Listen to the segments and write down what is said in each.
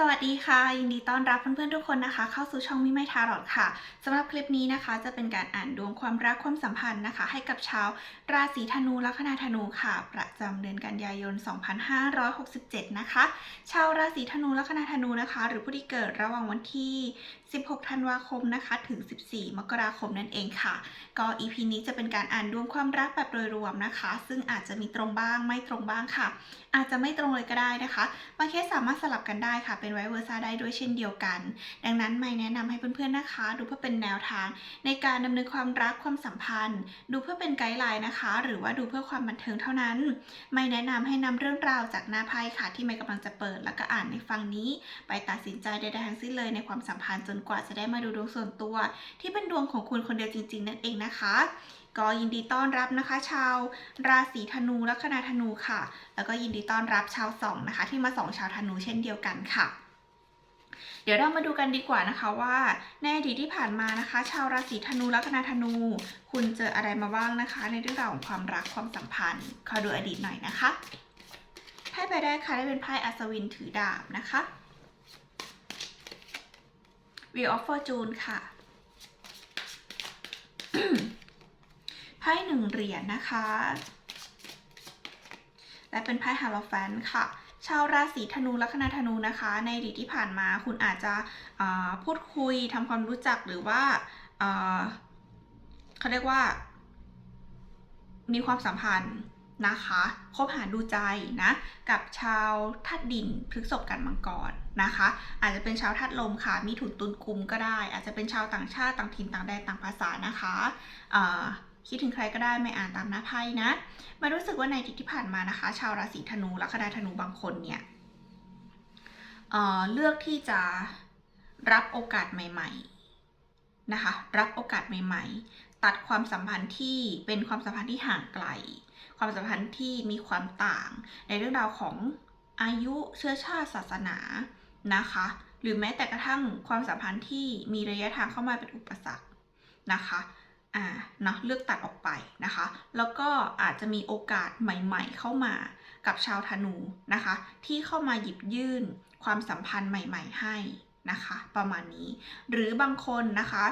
สวัสดีค่ะ ยินดีต้อนรับเพื่อนๆทุกคนนะคะ เข้าสู่ช่องมิไม่ทารอดค่ะสำหรับคลิปนี้นะคะ จะเป็นการอ่านดวงความรักความสัมพันธ์นะคะ ให้กับชาวราศีธนูลัคนาธนูค่ะ ประจำเดือนกันยายน 2567 นะคะ ชาวราศีธนูลัคนาธนูนะคะ หรือผู้ที่เกิดระหว่างวันที่16 ธันวาคมนะคะ ถึง 14 มกราคมนั่นเองค่ะ ก็ EP นี้จะเป็นการอ่านดวงความรักแบบโดยรวมนะคะ ซึ่งอาจจะมีตรงบ้างไม่ตรงบ้างค่ะ อาจจะไม่ตรงเลยก็ได้นะคะบางเคสสามารถสลับกันได้ค่ะ เป็นไวเวอร์ซ่าได้ด้วยเช่นเดียวกัน ดังนั้นไม่แนะนำให้เพื่อนๆนะคะ ดูเพื่อเป็นแนวทาง ในการดำเนินความรักความสัมพันธ์ ดูเพื่อเป็นไกด์ไลน์นะคะ หรือว่าดูเพื่อความบันเทิงเท่านั้น ไม่แนะนำให้นำเรื่องราวจากหน้าไพ่ค่ะ ที่ไม่กำลังจะเปิดแล้วก็อ่านในฟังนี้ ไปตัดสินใจใดๆทั้งสิ้นเลยในความสัมพันธ์จนกว่าจะได้มาดูดวงส่วนตัว ที่เป็นดวงของคุณคนเดียวจริง ๆ นั่นเองนะคะ ก็ยินดีต้อนรับนะคะ ชาว ราศีธนูลัคนาธนูค่ะ แล้วก็ยินดีต้อนรับชาวสองนะคะ ที่มาสองชาวธนูเช่นเดียวกันค่ะเดี๋ยวเรามาดูกันดีกว่านะคะว่าในอดีตที่ผ่านมานะคะ ชาวราศีธนูลัคนาธนู คุณเจออะไรมาบ้างนะคะ ในเรื่องราวของความรักความสัมพันธ์ ขอดูอดีตหน่อยนะคะไพ่ใบแรกค่ะได้เป็นไพ่อัศวินถือดาบนะคะ Wheel of Fortune ค่ะไพ่หนึ่งเหรียญนะคะ และเป็นไพ่ฮาโลแฟนค่ะ ชาวราศีธนูลัคนาธนูนะคะ ในอดีตที่ผ่านมาคุณอาจจะพูดคุยทำความรู้จักหรือว่าเขาเรียกว่า มีความสัมพันธ์ นะคะคบหาดูใจนะกับชาวธาตุดินพฤษภกันมังกรนะคะ อาจจะเป็นชาวธาตุลมค่ะ มีถุนตุนกุมก็ได้ อาจจะเป็นชาวต่างชาติต่างถิ่นต่างแดนต่างภาษานะคะคิดถึงใครก็ได้ไม่อ่านตามหน้าไพ่นะมารู้สึกว่าในทิตย์ที่ผ่านมานะคะ ชาวราศีธนูลัคนาธนูบางคนเนี่ยเเลือกที่จะรับโอกาสใหม่ ๆ นะคะ รับโอกาสใหม่ๆ ตัดความสัมพันธ์ที่เป็นความสัมพันธ์ที่ห่างไกล ความสัมพันธ์ที่มีความต่าง ในเรื่องราวของอายุเชื้อชาติศาสนานะคะ หรือแม้แต่กระทั่งความสัมพันธ์ที่มีระยะทางเข้ามาเป็นอุปสรรคนะคะอ่าเนาะเลือกตัดออกไปนะคะ แล้วก็อาจจะมีโอกาสใหม่ๆ เข้ามากับชาวธนูนะคะ ที่เข้ามาหยิบยื่นความสัมพันธ์ใหม่ ๆ ให้ นะคะ ประมาณนี้ หรือบางคนนะคะ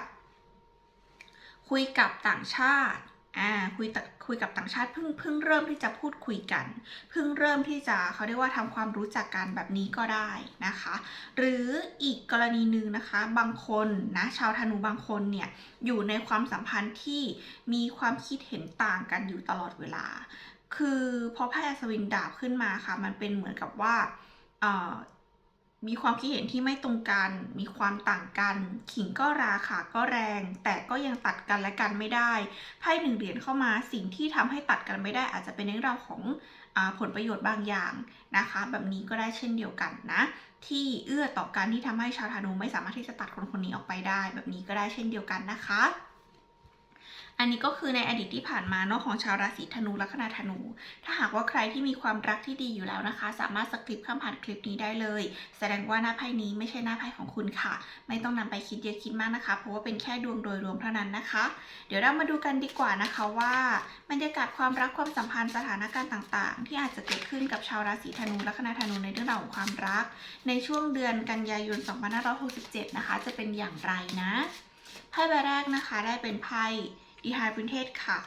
คุยกับต่างชาติอ่าคุยตคุยกับต่างชาติเพิ่งเพิ่งเริ่มที่จะพูดคุยกัน เพิ่งเริ่มที่จะเขาเรียกว่าทำความรู้จักกันแบบนี้ก็ได้นะคะ หรืออีกกรณีหนึ่งนะคะบางคนนะชาวธนูบางคนเนี่ยอยู่ในความสัมพันธ์ที่มีความคิดเห็นต่างกันอยู่ตลอดเวลา คือพอไพ่อัศวินดาบขึ้นมาค่ะ มันเป็นเหมือนกับว่า มีความคิดเห็นที่ไม่ตรงกัน มีความต่างกัน ขิงก็ราขาก็แรง แต่ก็ยังตัดกันและกันไม่ได้ ไพ่หนึ่งเหรียญเข้ามาสิ่งที่ทำให้ตัดกันไม่ได้ อาจจะเป็นเรื่องราวของอผลประโยชน์บางอย่างนะคะ แบบนี้ก็ได้เช่นเดียวกันนะ ที่เอื้อต่อการที่ทำให้ชาวธนูไม่สามารถที่จะตัดคนคนนี้ออกไปได้ แบบนี้ก็ได้เช่นเดียวกันนะคะ อันนี้ก็คือในอดีตที่ผ่านมาเนาะของชาวราศีธนูลัคนาธนู ถ้าหากว่าใครที่มีความรักที่ดีอยู่แล้วนะคะ สามารถสคริปข้ามผ่านคลิปนี้ได้เลย แสดงว่าหน้าไพ่นี้ไม่ใช่หน้าไพ่ของคุณค่ะ ไม่ต้องนำไปคิดเยอะคิดมากนะคะ เพราะว่าเป็นแค่ดวงโดยรวมเท่านั้นนะคะ เดี๋ยวเรามาดูกันดีกว่านะคะว่าบรรยากาศความรักความสัมพันธ์สถานการณ์ต่าง ๆ ที่อาจจะเกิดขึ้นกับชาวราศีธนูลัคนาธนูในเรื่องราวของความรัก ในช่วงเดือนกันยายน 2567 นะคะ จะเป็นอย่างไรนะไพ่ใบแรกนะคะได้เป็นไพ่ ดีไฮพรินเทสค่ะ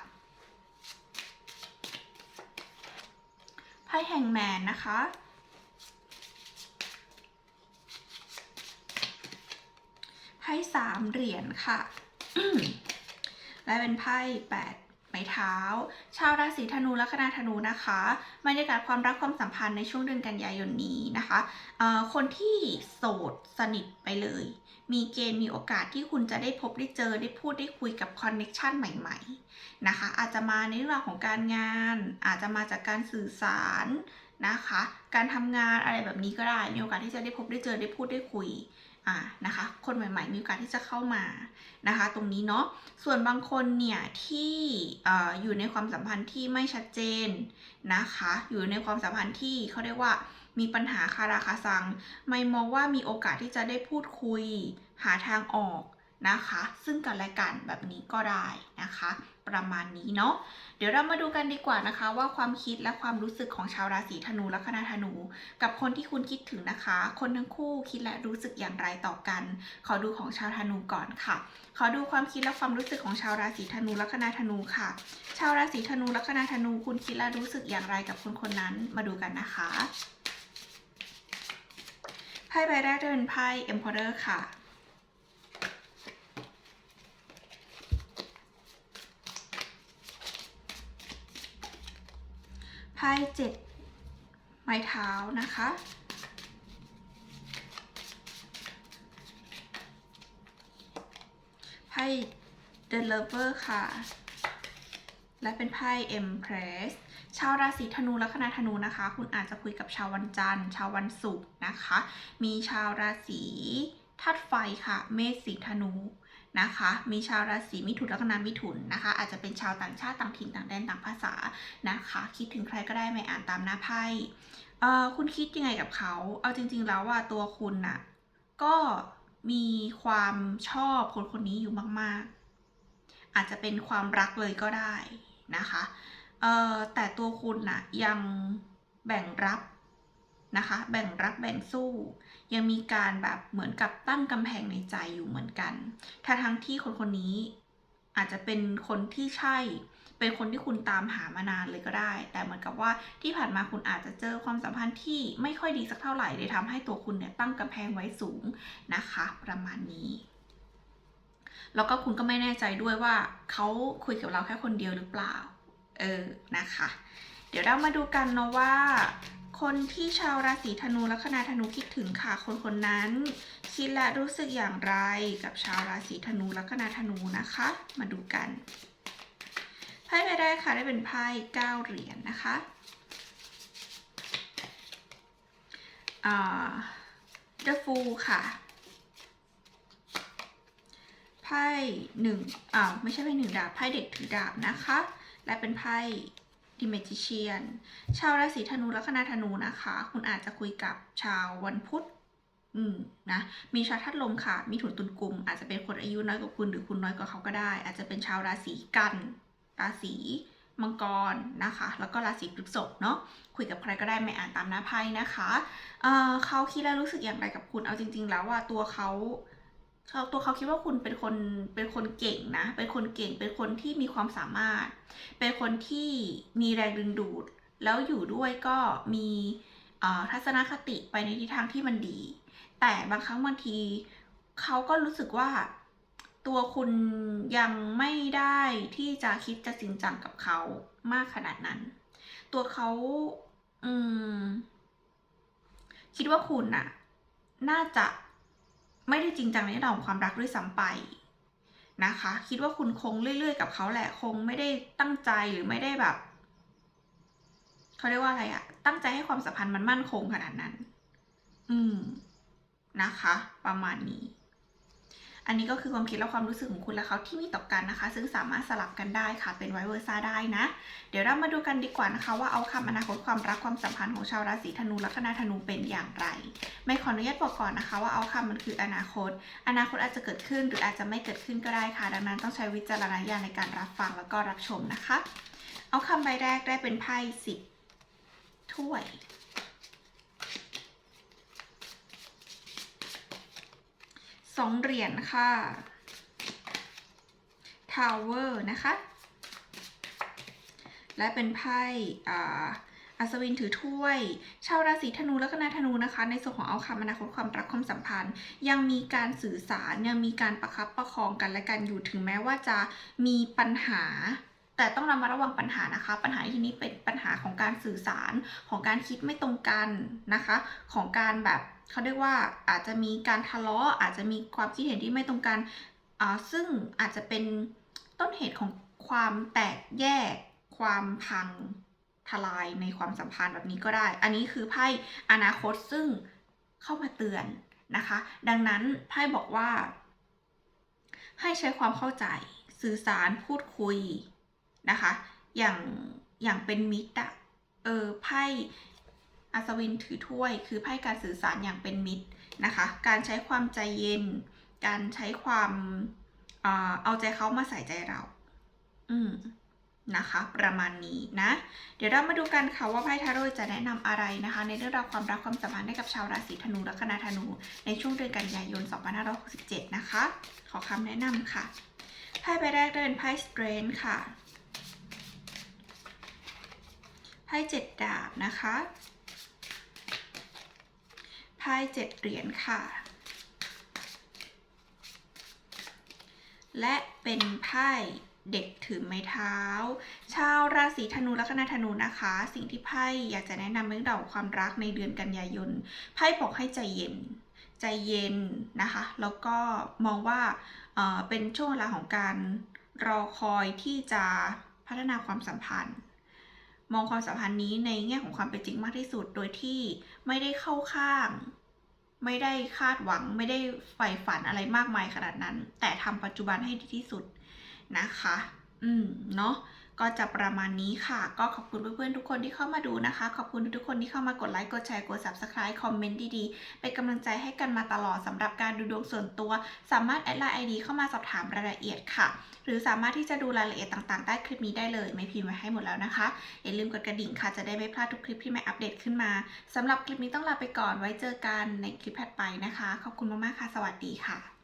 ไพ่แห่งแมนนะคะไพ่สามเหรียญค่ะ และเป็นไพ่แปด ไม้เท้า ชาวราศีธนูและคณะธนูนะคะบรรยากาศความรักความสัมพันธ์ในช่วงเดือนกันยายนนี้นะคะคนที่โสดสนิทไปเลย มีเกณฑ์มีโอกาสที่คุณจะได้พบได้เจอได้พูดได้คุยกับคอนเน็ชันใหม่ๆนะคะ อาจจะมาในเรื่องของการงาน อาจจะมาจากการสื่อสารนะคะ การทำงานอะไรแบบนี้ก็ได้มีโอกาสที่จะได้พบได้เจอได้พูดได้คุย อ่านะคะคนใหม่ๆ มีโอกาสที่จะเข้ามานะคะ ตรงนี้เนาะส่วนบางคนเนี่ยที่ออยู่ในความสัมพันธ์ที่ไม่ชัดเจนนะคะ อยู่ในความสัมพันธ์ที่เขาเรียกว่ามีปัญหาคาราคาซัง ไม่มองว่ามีโอกาสที่จะได้พูดคุยหาทางออกนะคะ ซึ่งกันและกันแบบนี้ก็ได้นะคะ ประมาณนี้เนาะเดี๋ยวเรามาดูกันดีกว่านะคะ ว่าความคิดและความรู้สึกของชาวราศีธนูและคณะธนู กับคนที่คุณคิดถึงนะคะ คนทั้งคู่คิดและรู้สึกอย่างไรต่อกัน ขอดูของชาวธนูก่อนค่ะ ขอดูความคิดและความรู้สึกของชาวราศีธนูและคณะธนูค่ะ ชาวราศีธนูและคณะธนู คุณคิดและรู้สึกอย่างไรกับคนคนนั้นมาดูกันนะคะไพ่ใบแรกจะเป็นไพ่ Emperor ค่ะ ไพ่เจ็ดไม้เท้านะคะ ไพ่ The Lover ค่ะ และเป็นไพ่ Empress ชาวราศีธนูและคณะธนูนะคะ คุณอาจจะคุยกับชาววันจันทร์ ชาววันศุกร์นะคะ มีชาวราศีธาตุไฟค่ะ เมษสีธนู นะคะ มีชาวราศีมิถุนและคณะมิถุนนะคะ อาจจะเป็นชาวต่างชาติต่างถิ่นต่างแดนต่างภาษานะคะ คิดถึงใครก็ได้ไม่อ่านตามหน้าไพ่คุณคิดยังไงกับเขา เอาจริง ๆ แล้วว่าตัวคุณน่ะก็มีความชอบคนคนนี้อยู่มาก ๆ อาจจะเป็นความรักเลยก็ได้นะคะแต่ตัวคุณน่ะยังแบ่งรับ นะคะ แบ่งรับแบ่งสู้ ยังมีการแบบเหมือนกับตั้งกำแพงในใจอยู่เหมือนกันถ้าทั้งที่คนคนนี้อาจจะเป็นคนที่ใช่ เป็นคนที่คุณตามหามานานเลยก็ได้ แต่เหมือนกับว่าที่ผ่านมาคุณอาจจะเจอความสัมพันธ์ที่ไม่ค่อยดีสักเท่าไหร่เลยทำให้ตัวคุณเนี่ยตั้งกำแพงไว้สูงนะคะ ประมาณนี้แล้วก็คุณก็ไม่แน่ใจด้วยว่าเขาคุยกับเราแค่คนเดียวหรือเปล่า เออ นะคะ เดี๋ยวเรามาดูกันเนาะว่า คนที่ชาวราศีธนูและคณะธนูคิดถึงค่ะ คนคนนั้นคิดและรู้สึกอย่างไรกับชาวราศีธนูและคณะธนูนะคะ มาดูกันไพ่ใบแรกค่ะได้เป็นไพ่เก้าเหรียญนะคะอ่า The Fool ค่ะไพ่หนึ่งอ่าไม่ใช่ไพ่หนึ่งดาบไพ่เด็กถือดาบนะคะ และเป็นไพ่ The Magician ชาวราศีธนูและคณะธนูนะคะ คุณอาจจะคุยกับชาววันพุธอืมนะมีชาวทัดลมค่ะ มีถุนตุนกลุ่ม อาจจะเป็นคนอายุน้อยกว่าคุณหรือคุณน้อยกว่าเขาก็ได้ อาจจะเป็นชาวราศีกันราศีมังกรนะคะ แล้วก็ราศีพฤษภเนาะคุยกับใครก็ได้ไม่อ่านตามหน้าไพ่นะคะเเขาคิดและรู้สึกอย่างไรกับคุณเอาจริง ๆ แล้วว่าตัวเขา เขาตัวเขาคิดว่าคุณเป็นคนเป็นคนเก่งนะ เป็นคนเก่ง เป็นคนที่มีความสามารถ เป็นคนที่มีแรงดึงดูด แล้วอยู่ด้วยก็มีอ่อทัศนคติไปในทิศทางที่มันดี แต่บางครั้งบางทีเขาก็รู้สึกว่าตัวคุณยังไม่ได้ที่จะคิดจะจริงจังกับเขามากขนาดนั้น ตัวเขาอืม คิดว่าคุณน่ะ น่าจะ ไม่ได้จริงจังในเรื่องของความรักด้วยซ้ำไปนะคะ คิดว่าคุณคงเรื่อยๆกับเขาแหละคงไม่ได้ตั้งใจหรือไม่ได้แบบเขาเรียกว่าอะไรอะตั้งใจให้ความสัมพันธ์มันมั่นคงขนาดนั้น อืมนะคะ ประมาณนี้ อันนี้ก็คือความคิดและความรู้สึกของคุณและเขาที่มีต่อกันนะคะ ซึ่งสามารถสลับกันได้ค่ะ เป็นไวเวอร์ซ่าได้นะ เดี๋ยวเรามาดูกันดีกว่านะคะ ว่าเอาคำอนาคตความรักความสัมพันธ์ของชาวราศีธนูและคณะธนูเป็นอย่างไร ไม่ขออนุญาตบอกก่อนนะคะ ว่าเอาคำมันคืออนาคต อนาคตอาจจะเกิดขึ้นหรืออาจจะไม่เกิดขึ้นก็ได้ค่ะ ดังนั้นต้องใช้วิจารณญาณในการรับฟังแล้วก็รับชมนะคะ เอาคำใบแรกได้เป็นไพ่สิบถ้วย สองเหรียญค่ะทาวเวอร์นะคะ และเป็นไพ่อัศวินถือถ้วย ชาวราศีธนูและก็นาธนูนะคะ ในส่วนของเอาคำอนาคตความรักความสัมพันธ์ ยังมีการสื่อสารยังมีการประคับประคองกันและกันอยู่ถึงแม้ว่าจะมีปัญหา แต่ต้องระมัดระวังปัญหานะคะ ปัญหาที่นี้เป็นปัญหาของการสื่อสารของการคิดไม่ตรงกันนะคะ ของการแบบเขาเรียกว่าอาจจะมีการทะเลาะอาจจะมีความคิดเห็นที่ไม่ตรงกันอ่าซึ่งอาจจะเป็นต้นเหตุของความแตกแยก ความพังทลายในความสัมพันธ์แบบนี้ก็ได้ อันนี้คือไพ่อนาคตซึ่งเข้ามาเตือนนะคะ ดังนั้นไพ่บอกว่า ให้ใช้ความเข้าใจ สื่อสารพูดคุย นะคะ อย่างอย่างเป็นมิตรอะเออไพ่อัศวินถือถ้วย คือไพ่การสื่อสารอย่างเป็นมิตรนะคะ การใช้ความใจเย็น การใช้ความเอาใจเขามาใส่ใจเรา อืมนะคะ ประมาณนี้นะ เดี๋ยวเรามาดูกันค่ะว่าไพ่ทาโร่จะแนะนำอะไรนะคะ ในเรื่องราวความรักความสัมพันธ์ให้กับชาวราศีธนูและคณะธนู ในช่วงเดือนกันยายน 2567 นะคะ ขอคำแนะนำค่ะ ไพ่ใบแรกได้เป็นไพ่ Strength ค่ะ ไพ่เจ็ดดาบนะคะไพ่เจ็ดเหรียญค่ะ และเป็นไพ่เด็กถือไม้เท้า ชาวราศีธนูและคณะธนูนะคะ สิ่งที่ไพ่อยากจะแนะนำเรื่องเดาความรักในเดือนกันยายนไพ่บอกให้ใจเย็น ใจเย็นนะคะ แล้วก็มองว่าเเป็นช่วงเวลาของการรอคอยที่จะพัฒนาความสัมพันธ์ มองความสัมพันธ์นี้ในแง่ของความเป็นจริงมากที่สุด โดยที่ไม่ได้เข้าข้าง ไม่ได้คาดหวัง ไม่ได้ใฝ่ฝันอะไรมากมายขนาดนั้น แต่ทำปัจจุบันให้ดีที่สุดนะคะ อืม เนาะ ก็จะประมาณนี้ค่ะ ก็ขอบคุณเพื่อนๆทุกคนที่เข้ามาดูนะคะ ขอบคุณทุกคนที่เข้ามากดไลค์กดแชร์กด subscribe คอมเมนต์ดีๆ เป็นกำลังใจให้กันมาตลอดสำหรับการดูดวงส่วนตัว สามารถแอดไลน์ไอดีเข้ามาสอบถามรายละเอียดค่ะ หรือสามารถที่จะดูรายละเอียดต่างๆ ใต้คลิปนี้ได้เลย ไม่พิมพ์ไว้ให้หมดแล้วนะคะ อย่าลืมกดกระดิ่งค่ะ จะได้ไม่พลาดทุกคลิปที่ไม่อัปเดตขึ้นมาสำหรับคลิปนี้ต้องลาไปก่อนไว้เจอกันในคลิปถัดไปนะคะ ขอบคุณมากๆค่ะ สวัสดีค่ะ